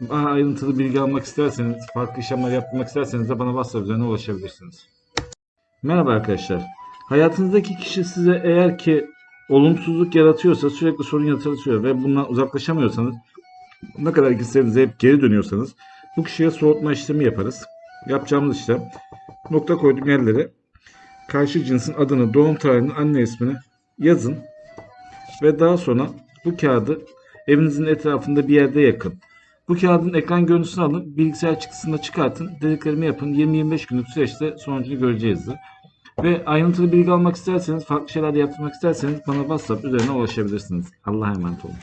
daha ayrıntılı bilgi almak isterseniz, farklı işlemler yapmak isterseniz de bana WhatsApp üzerinden ulaşabilirsiniz. Merhaba arkadaşlar. Hayatınızdaki kişi size eğer ki olumsuzluk yaratıyorsa, sürekli sorun yaratıyor ve bundan uzaklaşamıyorsanız, ne kadar gitseniz hep geri dönüyorsanız bu kişiye soğutma işlemi yaparız. Yapacağımız işlem nokta koyduğum yerlere karşı cinsin adını, doğum tarihini, anne ismini yazın ve daha sonra bu kağıdı evinizin etrafında bir yerde yakın. Bu kağıdın ekran görüntüsünü alın, bilgisayar çıktısında çıkartın, dediklerimi yapın. 20-25 günlük süreçte sonucunu göreceğizdir. Ve ayrıntılı bilgi almak isterseniz, farklı şeyler de yaptırmak isterseniz bana WhatsApp üzerine ulaşabilirsiniz. Allah'a emanet olun.